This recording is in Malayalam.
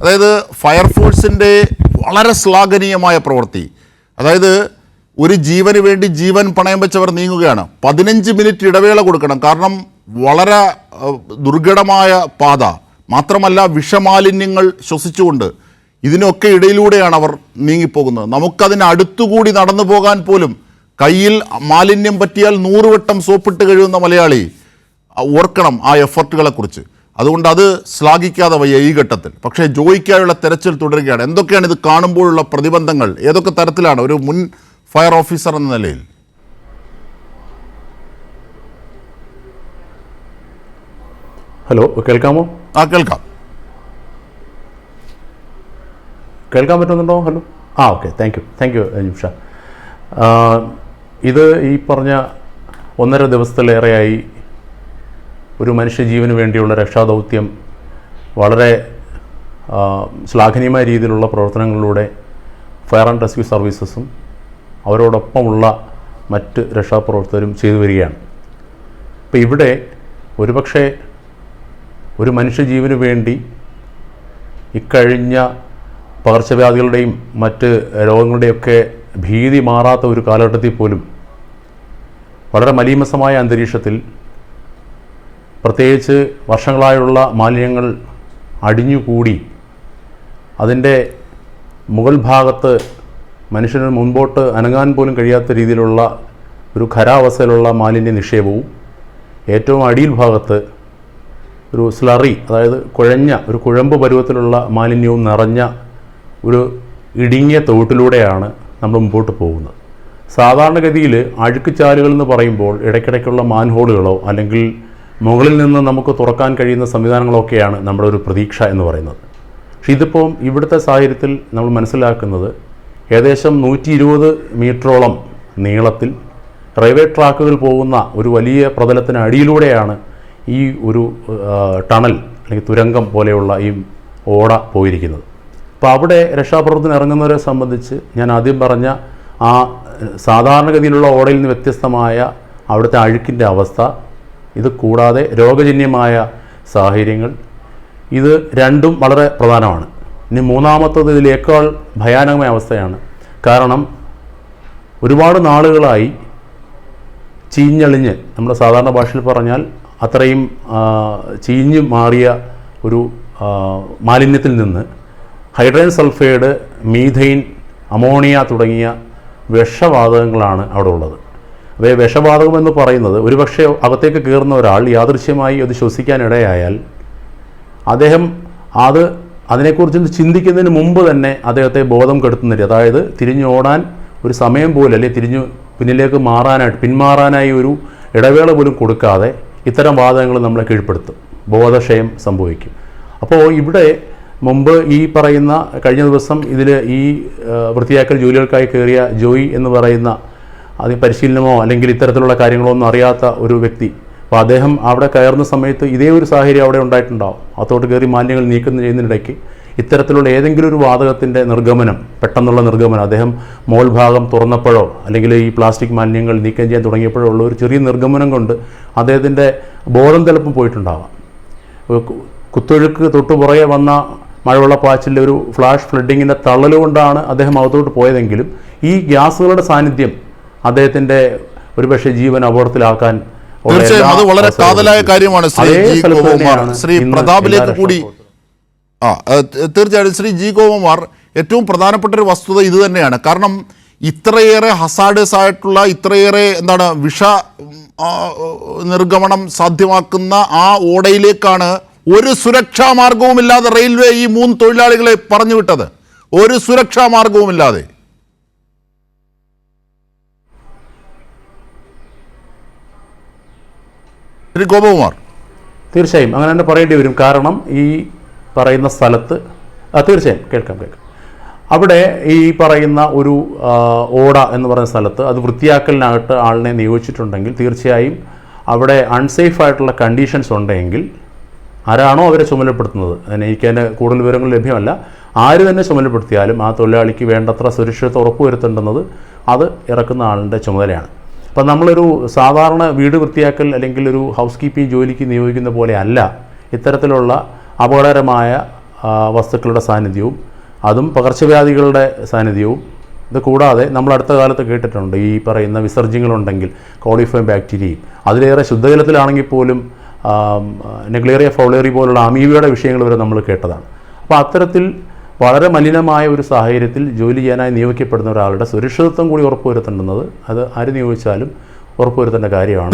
അതായത് ഫയർഫോഴ്സിന്റെ വളരെ ശ്ലാഘനീയമായ പ്രവൃത്തി. അതായത് ഒരു ജീവന് വേണ്ടി ജീവൻ പണയം വെച്ചവർ നീങ്ങുകയാണ്. പതിനഞ്ച് മിനിറ്റ് ഇടവേള കൊടുക്കണം. കാരണം വളരെ ദുർഘടമായ പാത. മാത്രമല്ല വിഷമാലിന്യങ്ങൾ ശ്വസിച്ചുകൊണ്ട് ഇതിനൊക്കെ ഇടയിലൂടെയാണ് അവർ നീങ്ങിപ്പോകുന്നത്. നമുക്കതിന് അടുത്തുകൂടി നടന്നു പോകാൻ പോലും കയ്യിൽ മാലിന്യം പറ്റിയാൽ നൂറുവട്ടം സോപ്പിട്ട് കഴിയുന്ന മലയാളി ഓർക്കണം ആ എഫർട്ടുകളെ കുറിച്ച് അതുകൊണ്ട് അത് ശ്ലാഘിക്കാതെ വയ്യ ഈ ഘട്ടത്തിൽ. പക്ഷേ ജോയിക്കായുള്ള തെരച്ചിൽ തുടരുകയാണ്. എന്തൊക്കെയാണ് ഇത് കാണുമ്പോഴുള്ള പ്രതിബന്ധങ്ങൾ? ഏതൊക്കെ തരത്തിലാണ്? ഒരു മുൻ ഫയർ ഓഫീസർ എന്ന നിലയിൽ. ഹലോ കേൾക്കാമോ? ആ കേൾക്കാം. കേൾക്കാൻ പറ്റുന്നുണ്ടോ? ഹലോ? ആ okay. Thank you. Thank you Nimisha. ഇത് ഈ പറഞ്ഞ ഒന്നര ദിവസത്തിലേറെയായി ഒരു മനുഷ്യജീവന് വേണ്ടിയുള്ള രക്ഷാദൗത്യം വളരെ ശ്ലാഘനീയമായ രീതിയിലുള്ള പ്രവർത്തനങ്ങളിലൂടെ ഫയർ ആൻഡ് റെസ്ക്യൂ സർവീസസും അവരോടൊപ്പമുള്ള മറ്റ് രക്ഷാപ്രവർത്തകരും ചെയ്തു വരികയാണ്. അപ്പോൾ ഇവിടെ ഒരുപക്ഷെ ഒരു മനുഷ്യജീവന് വേണ്ടി ഇക്കഴിഞ്ഞ പകർച്ചവ്യാധികളുടെയും മറ്റ് രോഗങ്ങളുടെയൊക്കെ ഭീതി മാറാത്ത ഒരു കാലഘട്ടത്തിൽ പോലും വളരെ മലീമസമായ അന്തരീക്ഷത്തിൽ പ്രത്യേകിച്ച് വർഷങ്ങളായുള്ള മാലിന്യങ്ങൾ അടിഞ്ഞുകൂടി അതിന്റെ മുകൾ ഭാഗത്ത് മനുഷ്യന് മുൻപോട്ട് അനങ്ങാൻ പോലും കഴിയാത്ത രീതിയിലുള്ള ഒരു ഖരാവസ്ഥയിലുള്ള മാലിന്യ നിക്ഷേപവും ഏറ്റവും അടിയിൽ ഭാഗത്ത് ഒരു സ്ലറി അതായത് കുഴഞ്ഞ ഒരു കുഴമ്പ് പരുവത്തിലുള്ള മാലിന്യവും നിറഞ്ഞ ഒരു ഇടുങ്ങിയ തോട്ടിലൂടെയാണ് നമ്മൾ മുമ്പോട്ട് പോകുന്നത്. സാധാരണഗതിയിൽ അഴുക്കുചാലുകൾ എന്ന് പറയുമ്പോൾ ഇടയ്ക്കിടയ്ക്കുള്ള മാൻഹോളുകളോ അല്ലെങ്കിൽ മുകളിൽ നിന്ന് നമുക്ക് തുറക്കാൻ കഴിയുന്ന സംവിധാനങ്ങളൊക്കെയാണ് നമ്മുടെ ഒരു പ്രതീക്ഷ എന്ന് പറയുന്നത്. പക്ഷേ ഇതിപ്പോൾ ഇവിടുത്തെ സാഹചര്യത്തിൽ നമ്മൾ മനസ്സിലാക്കുന്നത് ഏകദേശം നൂറ്റി ഇരുപത് മീറ്ററോളം നീളത്തിൽ റെയിൽവേ ട്രാക്കുകൾ പോകുന്ന ഒരു വലിയ പ്രതലത്തിന് അടിയിലൂടെയാണ് ഈ ഒരു ടണൽ അല്ലെങ്കിൽ തുരങ്കം പോലെയുള്ള ഈ ഓട പോയിരിക്കുന്നത്. അപ്പോൾ അവിടെ രക്ഷാപ്രവർത്തനം ഇറങ്ങുന്നവരെ സംബന്ധിച്ച് ഞാൻ ആദ്യം പറഞ്ഞ ആ സാധാരണഗതിയിലുള്ള ഓടയിൽ നിന്ന് വ്യത്യസ്തമായ അവിടുത്തെ അഴുക്കിന്റെ അവസ്ഥ ഇത് കൂടാതെ രോഗജന്യമായ സാഹചര്യങ്ങൾ. ഇത് രണ്ടും വളരെ പ്രധാനമാണ്. ഇനി മൂന്നാമത്തത് ഇതിലേക്കാൾ ഭയാനകമായ അവസ്ഥയാണ്. കാരണം ഒരുപാട് നാളുകളായി ചീഞ്ഞളിഞ്ഞ് നമ്മുടെ സാധാരണ ഭാഷയിൽ പറഞ്ഞാൽ അത്രയും ചീഞ്ഞ് മാറിയ ഒരു മാലിന്യത്തിൽ നിന്ന് ഹൈഡ്രജൻ സൾഫൈഡ് മീഥൈൻ അമോണിയ തുടങ്ങിയ വിഷവാതകങ്ങളാണ് അവിടെ ഉള്ളത്. അപ്പോൾ എന്ന് പറയുന്നത് ഒരുപക്ഷെ അകത്തേക്ക് കയറുന്ന ഒരാൾ യാദൃശ്യമായി അത് ശ്വസിക്കാനിടയായാൽ അദ്ദേഹം അത് അതിനെക്കുറിച്ച് ചിന്തിക്കുന്നതിന് മുമ്പ് തന്നെ അദ്ദേഹത്തെ ബോധം കെടുത്തുന്നില്ല അതായത് തിരിഞ്ഞോടാൻ ഒരു സമയം പോലും അല്ലെങ്കിൽ തിരിഞ്ഞു പിന്നിലേക്ക് മാറാനായിട്ട് പിന്മാറാനായി ഒരു ഇടവേള പോലും കൊടുക്കാതെ ഇത്തരം വാദങ്ങൾ നമ്മളെ കീഴ്പ്പെടുത്തും. ബോധക്ഷയം സംഭവിക്കും. അപ്പോൾ ഇവിടെ മുമ്പ് ഈ പറയുന്ന കഴിഞ്ഞ ദിവസം ഇതിൽ ഈ വൃത്തിയാക്കൽ ജോലികൾക്കായി കയറിയ ജോയി എന്ന് പറയുന്ന അത് പരിശീലനമോ അല്ലെങ്കിൽ ഇത്തരത്തിലുള്ള കാര്യങ്ങളോ ഒന്നും അറിയാത്ത ഒരു വ്യക്തി. അപ്പോൾ അദ്ദേഹം അവിടെ കയറുന്ന സമയത്ത് ഇതേ ഒരു സാഹചര്യം അവിടെ ഉണ്ടായിട്ടുണ്ടാവും. അത്തോട്ട് കയറി മാലിന്യങ്ങൾ നീക്കം ചെയ്യുന്നതിനിടയ്ക്ക് ഇത്തരത്തിലുള്ള ഏതെങ്കിലും ഒരു വാതകത്തിന്റെ നിർഗമനം പെട്ടെന്നുള്ള നിർഗമനം അദ്ദേഹം മോൾ ഭാഗം തുറന്നപ്പോഴോ അല്ലെങ്കിൽ ഈ പ്ലാസ്റ്റിക് മാലിന്യങ്ങൾ നീക്കം ചെയ്യാൻ തുടങ്ങിയപ്പോഴോ ഉള്ള ഒരു ചെറിയ നിർഗമനം കൊണ്ട് അദ്ദേഹത്തിന്റെ ബോധം തലപ്പം പോയിട്ടുണ്ടാവാം. കുത്തൊഴുക്ക് തൊട്ട് പുറകെ വന്ന മഴവെള്ളപ്പാച്ചിലെ ഒരു ഫ്ലാഷ് ഫ്ലഡിങ്ങിന്റെ തള്ളലുകൊണ്ടാണ് അദ്ദേഹം അകത്തോട്ട് പോയതെങ്കിലും ഈ ഗ്യാസുകളുടെ സാന്നിധ്യം അദ്ദേഹത്തിന്റെ ഒരുപക്ഷെ ജീവൻ അപകടത്തിലാക്കാൻ തീർച്ചയായും അത് വളരെ കാതലായ കാര്യമാണ് ശ്രീ ജി. ഗോപകുമാർ. ശ്രീ പ്രതാപിലേക്ക് കൂടി ആ തീർച്ചയായിട്ടും ശ്രീ ജി. ഗോപകുമാർ ഏറ്റവും പ്രധാനപ്പെട്ട ഒരു വസ്തുത ഇത് തന്നെയാണ്. കാരണം ഇത്രയേറെ ഹസാഡേഴ്സ് ആയിട്ടുള്ള ഇത്രയേറെ എന്താണ് വിഷ നിർഗമനം സാധ്യമാക്കുന്ന ആ ഓടയിലേക്കാണ് ഒരു സുരക്ഷാ മാർഗവുമില്ലാതെ റെയിൽവേ ഈ മൂന്ന് തൊഴിലാളികളെ പറഞ്ഞു വിട്ടത് ഒരു സുരക്ഷാ മാർഗവുമില്ലാതെ. ശ്രീ ഗോപകുമാർ തീർച്ചയായും. അങ്ങനെ തന്നെ പറയേണ്ടി വരും. കാരണം ഈ പറയുന്ന സ്ഥലത്ത് തീർച്ചയായും. കേൾക്കാം കേൾക്കാം. അവിടെ ഈ പറയുന്ന ഒരു ഓട എന്ന് പറയുന്ന സ്ഥലത്ത് അത് വൃത്തിയാക്കലിനായിട്ട് ആളിനെ നിയോഗിച്ചിട്ടുണ്ടെങ്കിൽ തീർച്ചയായും അവിടെ അൺസേഫ് ആയിട്ടുള്ള കണ്ടീഷൻസ് ഉണ്ടെങ്കിൽ ആരാണോ അവരെ ചുമതലപ്പെടുത്തുന്നത്. അതിന് എനിക്ക് അതിന്റെ കൂടുതൽ വിവരങ്ങൾ ലഭ്യമല്ല. ആര് തന്നെ ചുമതലപ്പെടുത്തിയാലും ആ തൊഴിലാളിക്ക് വേണ്ടത്ര സുരക്ഷിതത്വം ഉറപ്പുവരുത്തേണ്ടുന്നത് അത് ഇറക്കുന്ന ആളിന്റെ ചുമതലയാണ്. അപ്പം നമ്മളൊരു സാധാരണ വീട് വൃത്തിയാക്കൽ അല്ലെങ്കിൽ ഒരു ഹൗസ് കീപ്പിംഗ് ജോലിക്ക് നിയോഗിക്കുന്ന പോലെ അല്ല ഇത്തരത്തിലുള്ള അപകടകരമായ വസ്തുക്കളുടെ സാന്നിധ്യവും അതും പകർച്ചവ്യാധികളുടെ സാന്നിധ്യവും ഇത് കൂടാതെ നമ്മൾ അടുത്ത കാലത്ത് കേട്ടിട്ടുണ്ട് ഈ പറയുന്ന വിസർജ്യങ്ങളുണ്ടെങ്കിൽ കോളിഫോം ബാക്ടീരിയയും. അതിലേറെ ശുദ്ധജലത്തിലാണെങ്കിൽ പോലും നെഗ്ലേറിയ ഫൗളേറി പോലുള്ള അമീബയുടെ വിഷയങ്ങൾ വരെ നമ്മൾ കേട്ടതാണ്. അപ്പോൾ അത്തരത്തിൽ വളരെ മലിനമായ ഒരു സാഹചര്യത്തിൽ ജോലി ചെയ്യാനായി നിയോഗിക്കപ്പെടുന്ന ഒരാളുടെ സുരക്ഷിതത്വം കൂടി ഉറപ്പുവരുത്തേണ്ടുന്നത് അത് ആര് നിയോഗിച്ചാലും ഉറപ്പുവരുത്തേണ്ട കാര്യമാണ്.